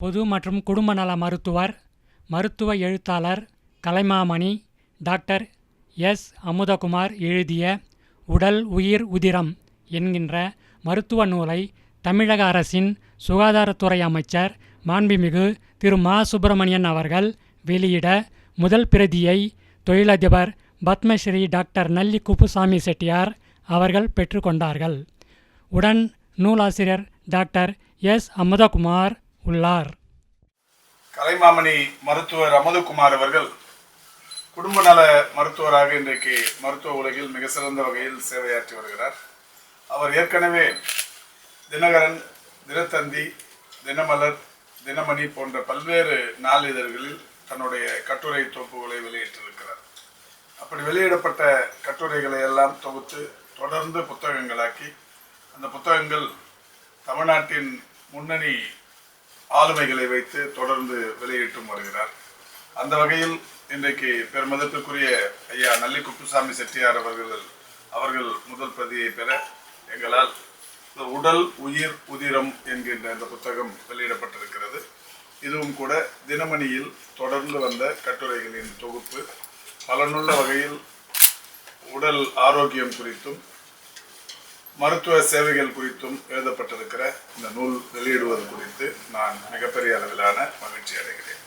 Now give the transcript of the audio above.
பொது மற்றும் குடும்ப நல மருத்துவர் மருத்துவ எழுத்தாளர் கலைமாமணி டாக்டர் எஸ். அமுதகுமார் எழுதிய உடல் உயிர் உதிரம் என்கின்ற மருத்துவ நூலை தமிழக அரசின் சுகாதாரத்துறை அமைச்சர் மாண்புமிகு திரு. மா. சுப்பிரமணியன் அவர்கள் வெளியிட முதல் பிரதியை தொழிலதிபர் பத்மஸ்ரீ டாக்டர் நல்லி குப்புசாமி செட்டியார் அவர்கள் பெற்றுக்கொண்டார்கள். உடன் நூலாசிரியர் டாக்டர் எஸ். அமுதகுமார் உள்ளார். கலைமாமணி மருத்துவர் அமதுகுமார் அவர்கள் குடும்ப நல மருத்துவராக இன்றைக்கு மருத்துவ உலகில் மிக சிறந்த வகையில் சேவையாற்றி வருகிறார். அவர் ஏற்கனவே தினகரன் தினத்தந்தி தினமலர் தினமணி போன்ற பல்வேறு நாளிதழ்களில் தன்னுடைய கட்டுரை தொகுப்புகளை வெளியிட்டிருக்கிறார். அப்படி வெளியிடப்பட்ட கட்டுரைகளை எல்லாம் தொகுத்து தொடர்ந்து புத்தகங்களாக்கி அந்த புத்தகங்கள் தமிழ்நாட்டின் முன்னணி ஆளுமைகளை வைத்து தொடர்ந்து வெளியிட்டும் வருகிறார். அந்த வகையில் இன்றைக்கு பெருமதத்திற்குரிய ஐயா நல்லி குப்புசாமி செட்டியார் அவர்கள் அவர்கள் முதல் பிரதியை பெற எங்களால் உடல் உயிர் உதிரம் என்கின்ற இந்த புத்தகம் வெளியிடப்பட்டிருக்கிறது. இதுவும் கூட தினமணியில் தொடர்ந்து வந்த கட்டுரைகளின் தொகுப்பு. பலனுள்ள வகையில் உடல் ஆரோக்கியம் குறித்தும் மருத்துவ சேவைகள் குறித்தும் எழுதப்பட்ட இந்த நூல் வெளியிடுவது குறித்து நான் மிகப்பெரிய அளவிலான மகிழ்ச்சி அடைகிறேன்